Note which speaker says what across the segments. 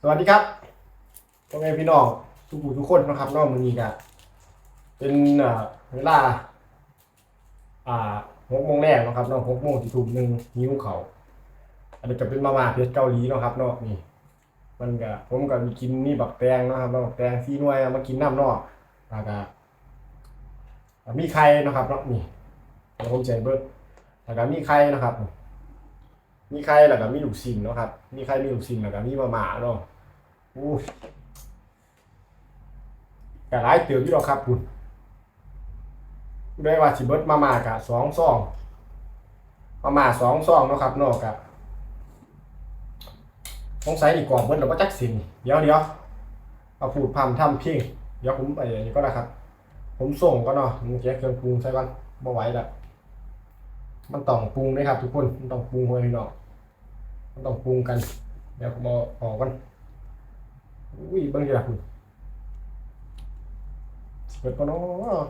Speaker 1: สวัสดีครับพ่อแม่พี่น้องทุกผู้ทุกคนนะครับน้องมือนี้ก็เป็นเวลา อ่าหกโมงแรกนะครับเนาะหกโมงที่ทุ่มหนึ่งนิ้วเขาอันนี้ก็เป็นมาม่าเพชรเกาหลีนะครับเนาะนี่มันก็ผมก็มีกินนี่บักแตงนะครับนาะบักแตงซีนวยมากินน้ำนอกแล้วก็มีไข่นะครับเนาะนี่เดี๋ยวผมจะให้เบิร์แล้วก็มีไข่นะครับ มีไข่แล้วก็มีลูกชิ้นเนาะครับ มีไข่มีลูกชิ้นแล้วก็มีมาม่าเนาะอู้ยก็หลายเติบอยู่ดอกครับคุณด้วยว่าสิเบิดมาม่ากะสองซองมาม่าสองซองเนาะครับเนาะกะสงสัยอีกกล่องเบิดแล้วก็จักสินเดี๋ยวเดี๋ยวเอาพูดพำทำเพียงเดี๋ยวผมไปอันนี้ก็นะครับ ผมส่งก็เนาะมึงแกะเครื่องปรุงใส่ก่อนบ่ไหวละ มันต้องปรุงด้วยครับ ทุกคนมันต้องปรุงไว้พี่น้องมันต้องปรุงกัน เดี๋ยวผมเอาออกกันอุ้ยเบิ่งดีละคุณเปิดก่อนเนาะ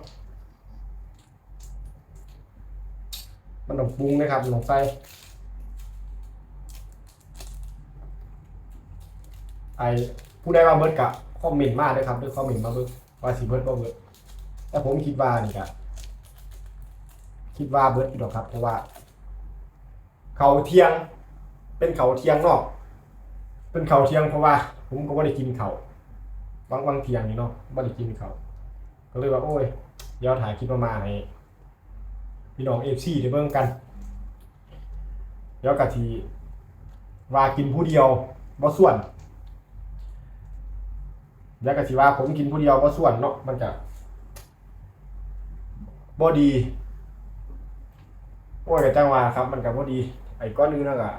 Speaker 1: มันต้องปรุงนะครับมันต้องใส่ไอผู้ใดว่าเบิร์ดกะคอมเมนต์มาด้วยครับด้วยคอมเมนต์มาเบิร์ดว่าสิเบิร์ดบ่เบิร์ดแต่ผมคิดว่านี่กะ คิดว่าเบิร์ดอยู่หรอกครับ เพราะว่า เขาเที่ยง เป็นเขาเที่ยงเนาะเป็นเขาเที่ยงเพราะว่า ผมก็ไม่ได้กินเขาบางบางเที่ยงนี่เนาะไม่ได้กินเขาก็เลยว่าโอ้ยเดี๋ยวถ่ายคลิปมามาให้พี่น้องเอฟซีได้เบิ่งกันเดี๋ยวกะทีว่ากินผู้เดียวบ่ส่วนเดี๋ยวกะทีว่าผมกินผู้เดียวบ่ส่วนเนาะมันจะบ่ดี โอ้ยกะจังว่าครับ มันก็บ่ดี ไอ้ก้อนนึงนั่นก็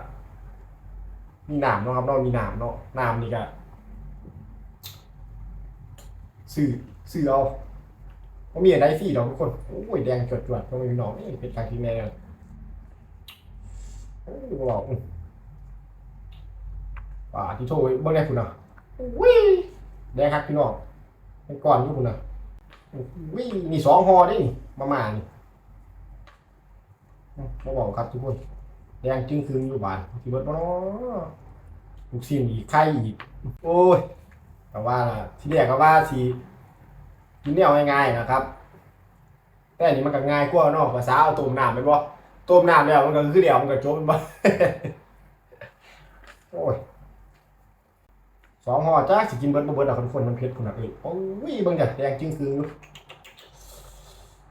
Speaker 1: มีหนามเนาะครับเนาะมีหนามเนาะหนามนี่ก็ซื้อซื้อเอาผมมีอะไรฟรีดอกทุกคนโอ้ยแดงจดจวดต้องมีหนองนี่เป็นการที่แม่งโอ้ยบอกป่าที่โทรเบิ่งได้คุณน่ะวิแดงครับพี่น้องเป็นก้อนอยู่คุณน่ะวินี่สองหอได้นี่ประมาณ นี่มาบอกครับทุกคนแดงจึงคืนอยู่บ้านที่เบิดบ่เนาะลูกชิ้นอีกไข่อีก โอ้ยแต่ว่าล่ะที่แรกก็ว่าสิกินแนวง่ายๆนะครับ แต่อันนี้มันก็ง่ายกว่าเนาะภาษาเอาต้มน้ำไปบ่ต้มน้ำแล้วมันก็คือเดียวมันก็จบม่นบ่โอ้ยสองห่อจ้าสิกินเบิดบ่เบิดดอกทุกคนมันเผ็ดคุณน่ะเอ้ยโอ้ยเบิ่งจ้ะแดงจึงคืนอ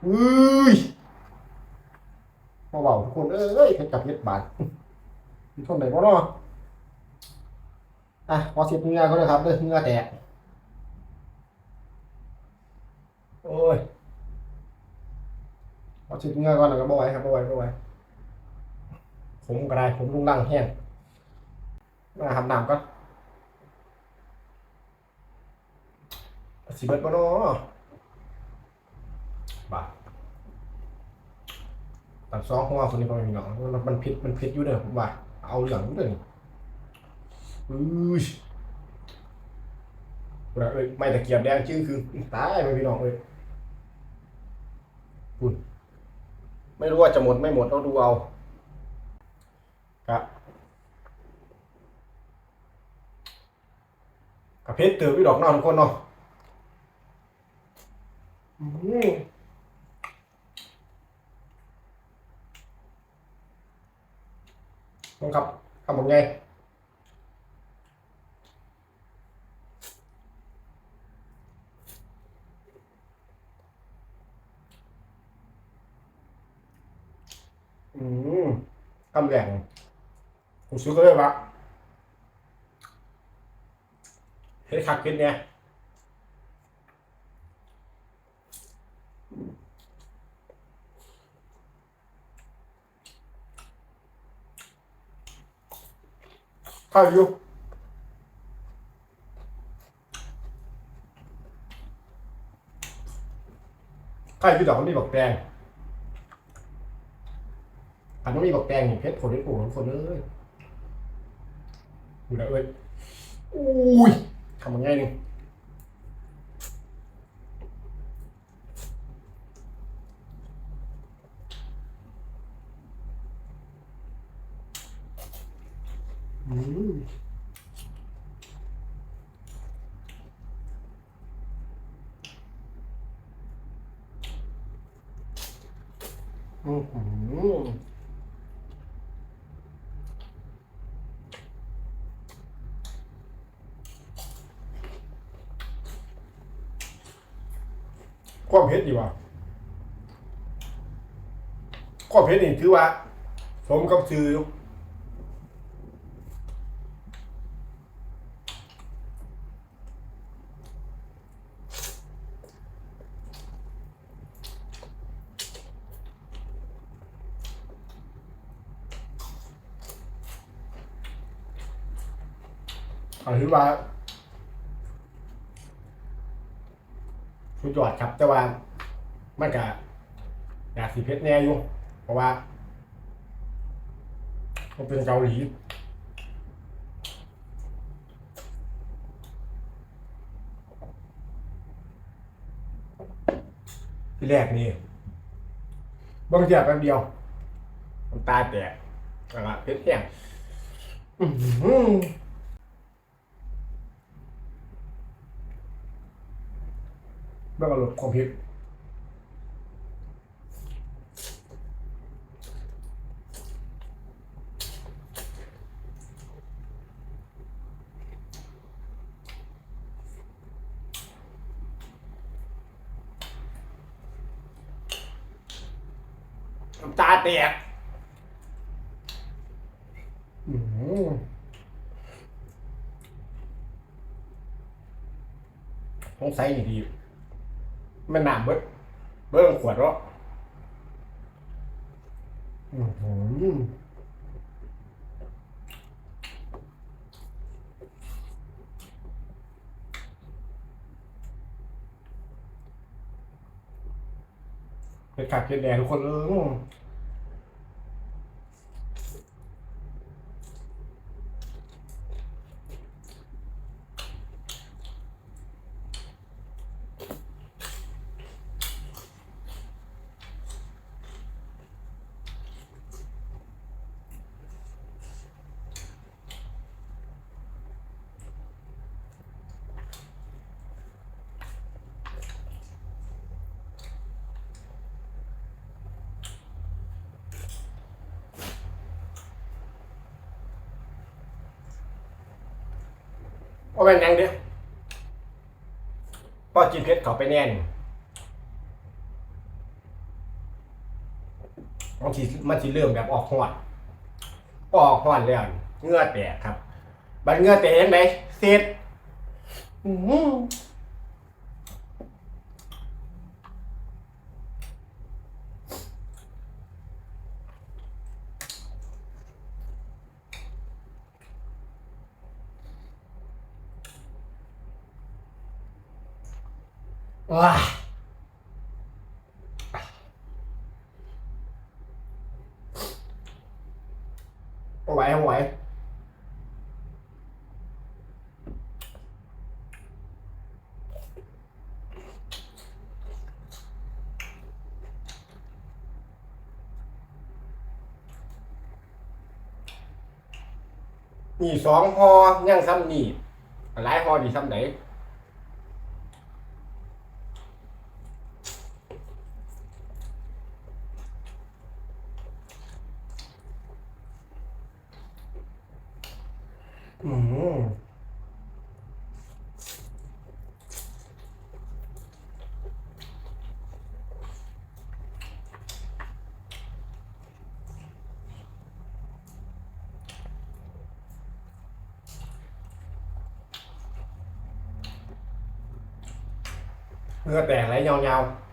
Speaker 1: อุ้ย มาเบาทุกคนเอ้ยเพชรกับเพชรบาทมีทนไหนบ่เนาะอะพอเสียบเงือก็เลยครับเด้อเงือแตกโอ้ยพอเสียบเงือก่อนแล้วก็บ่ไหวครับบ่ไหวบ่ไหวผมก็ได้ผมลุงลังแห้งมาทำน้ำก่อนสิเบิดบ่เนาะบาท ตัดซองหัวคนนี้พอมีหนองมันมันพิษมันพิษอยู่เด้อผมว่า เอาเหลืองอยู่เด้อนี่อุ้ยกูน่ะเอ้ยไม่ตะเกียบแดงชื่อคือตายไปพี่น้องเอ้ยคุณไม่รู้ว่าจะหมดไม่หมดต้องดูเอากะกะเพชรเติบอยู่ดอกเนอนทุกคนเนาะอืม ต้องครับทำผมไงอืมทำแหล่งผมซื้อก็เลยปะเฮ้ยขัดขึ้นเนี่ย ข้าวอยู่ข้าวอยู่ดอกมันมีบอกแดงอันนั้นมีบอกแดงเพชรผลที่ปลูกของคนเลยดูนะเอ้ยอุ้ยทำมันง่ายนึง อืมมความเผ็ดดีว่าความเผ็ดนี่ถือว่า สมกับชื่อ อาถือว่าสุดยอดครับ แต่ว่ามันก็อยากสีเพชรแน่อยู่ เพราะว่ามันเป็นเกาหลีที่แรกนี่บิ่งเจียบแป๊บเดียวมันตาแตกอะไรเพชรแห้ง อื้อหือเบิ่งเอารสความเผ็ดน้ำตาแตกอื้อหือต้องใส่นี่ดี มันหนามเบิดเบิ้งขวดแล้วอื้อหือเป็นกัดเจ็ดแดงทุกคนเลย ว่าเป็นยังเด้อพอจีเพชรเขาไปแน่นบางทีมันจีเริ่มแบบออกหอดออกหอดแล้วเงื่อแตกครับ บันเงื่อแตกยังไงเสร็จ อื้อหือว้าเอาไหวเอาไหวนี่สองหอยังซ้ำนี่หลายหอดีซ้ำไหน อืม เหงื่อแตกไหลยาวๆ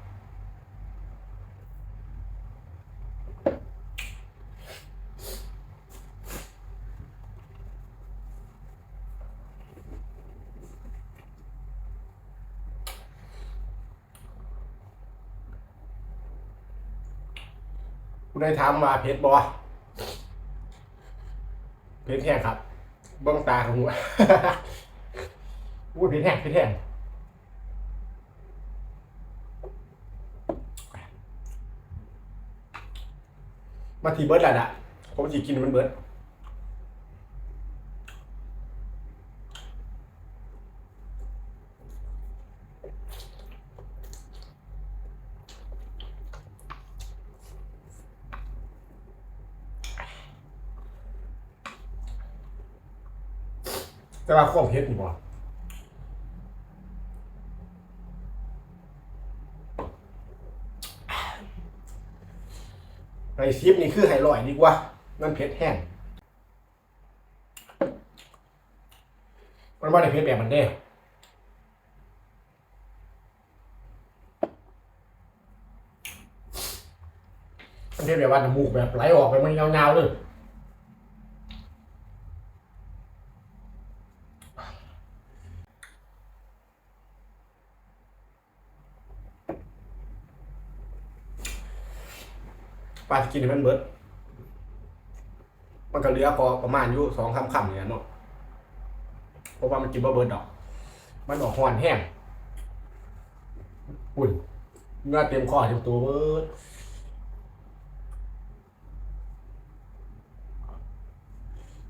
Speaker 1: คุณได้ถามาเพชรบอเพชรแห้งครับเบื้องตาของหัวอู้เพชรแห้งเพชรแห้ง มาทีเบิร์ดแล้วนะผมจะกินมันเบิร์ดแต่ว่าความเฮ็ดนี่บ่ ไอ้ซิปนี่คือไฮลอยดีกว่า มันเผ็ดแห้ง มันว่าได้เผ็ดแบบมันเด้มันเผ็ดแบบว่าน้ำมูกแบบไหลออกไปมันยาวๆเลยาสกินให้มันเบิด มันก็เหลือพอประมาณอยู่สองคำคำเนี่ยเนาะเพราะว่ามันกินบ่เบิดดอก มันออกหวานแห้งอุ่นเนื้อเต็มคอเต็มตัวเบิด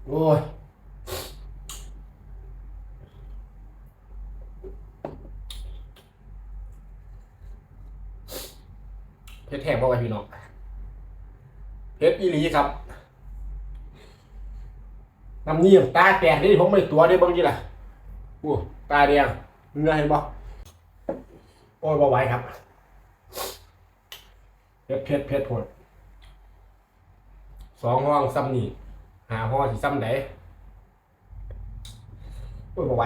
Speaker 1: โอ้ยเพชรแห้งบ่ไว้พี่น้อง เพชรอีหลีครับน้ำเนียตาแตกนี่ผมไม่ตัวได้บ้างยี่ล่ะอู้ตาแดงเนื้อเห็นบ่โอ้ยบ่ไหวครับเพชรเพชรเพชรผลสองห้องซ้ำนี่หาห้องที่ซ้ำไหนโอ้ยบ่ไหว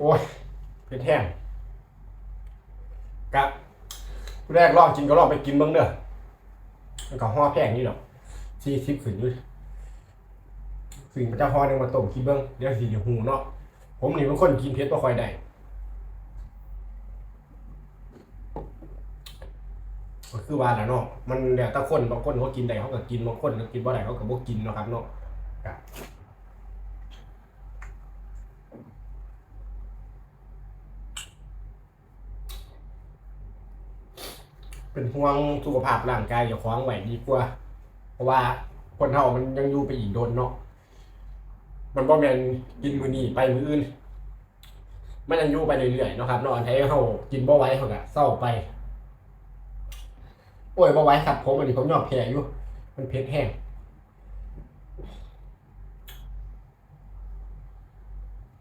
Speaker 1: โอ้ยเพชรแห้งกะแรกลองกินก็ลองไปกินเบ้างเด้อมันก็ห่อแพงนี่ดอกสี่สิบขึ้นอยู่สิ่งพระเจ้าห่อหนึงมาต้มกินเบิ้งเดี๋ยวสิเดี๋ยวหูเนาะผมนี่เป็นคนกินเผ็ดบ่ค่อยได้ก็คือว่าแหละเนาะมันแล้วแต่คนบางคนเขากินได้เขาก็กินบางคนเขากินบ่ได้เขาก็บ่กินเนาะครับเนาะ เป็นห่วงสุขภาพร่างกายอย่าคว้างไหวดีกว่า เพราะว่าคนเฮามันยังอยู่ไปอีกโดนเนาะมันบ่แม่นกินมื้อนี้ไปมื้ออื่น มันยังอยู่ไปเรื่อยๆเนาะครับเนาะอันใดเฮากินบ่ไหวเฮาก็เศร้าไป โอ้ยบ่ไหวครับผมอันนี้ผมยอมแพ้อยู่มันเผ็ดแห้ง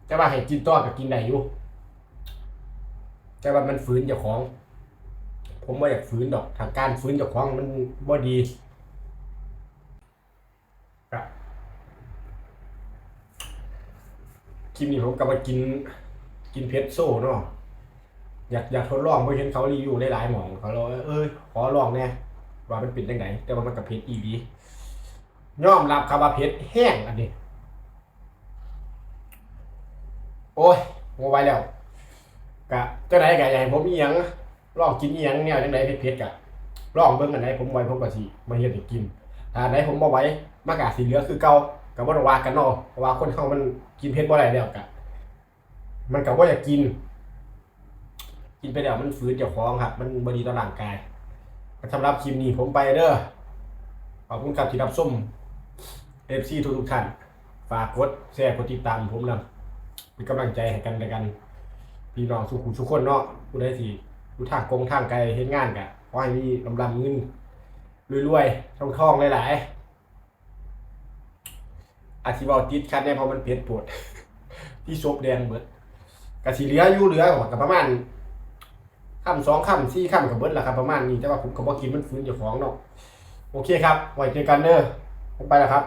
Speaker 1: แต่ว่าให้กินต่อก็กินได้อยู่แต่ว่ามันฝืนเจ้าของ ผมบ่อยากฝืนดอกทางการฝืนจ้าของมันบ่ดีครับคลิปนี้ผมกลับมากิน กินเพชรโซ่เนาะอยากอยากทดลองเพราะเห็นเขารีวิวหลายหมองเขาเลยเอ้ยขอลองแน่ว่ามันเป็นยังไงแต่ว่ามันกับเพชรอีดียอมรับครับว่าเพชรแห้งอันนี้ โอ้ยงงไวแล้วกะเจ้าไหนกะใหญ่ผมอียัง ลองกินอีหยังเนี่ยจังไดเพชรเพชรกะลองเบิ่งอันไหนผมไว้ผมก็สิมาเฮ็ดให้กินถ้าอันไหนผมบ่ไหว้มากะสีเหลือคือเก่าก็บ่ต้องว่ากันเนาะเพราะว่าคนเฮามันกินเผ็ดบ่ได้แล้วกะมันก็บ่อยากกิน กินไปแล้วมันฝืนเจ้าของครับ มันบ่ดีต่อร่างกายสำหรับคลิปนี้ผมไปเด้อขอบคุณครับที่รับชม FC ทุกทุกๆท่าน ฝากกดแชร์กดติดตามผมนำเป็นกำลังใจให้กันและกัน พี่น้องสุขุทุกคนเนาะผู้ใดที่ อยู่ทางกงทางไกลเฮ็ดงานกะขอให้มีลำลำเงินรวยๆท่องทองหลายๆอาชีวาติดคัดเนี่ยเพราะมันเผ็ดปวดที่ซบแดงเบิดกะสีเหลืออยู่เหลือกับประมาณคำสองคำสี่คำกับเบิดละครับประมาณนี้แต่ว่าผมก็บ่กินมันฟื้นเจ้าของเนาะโอเคครับไว้เจอกันเด้อไปแล้วครับ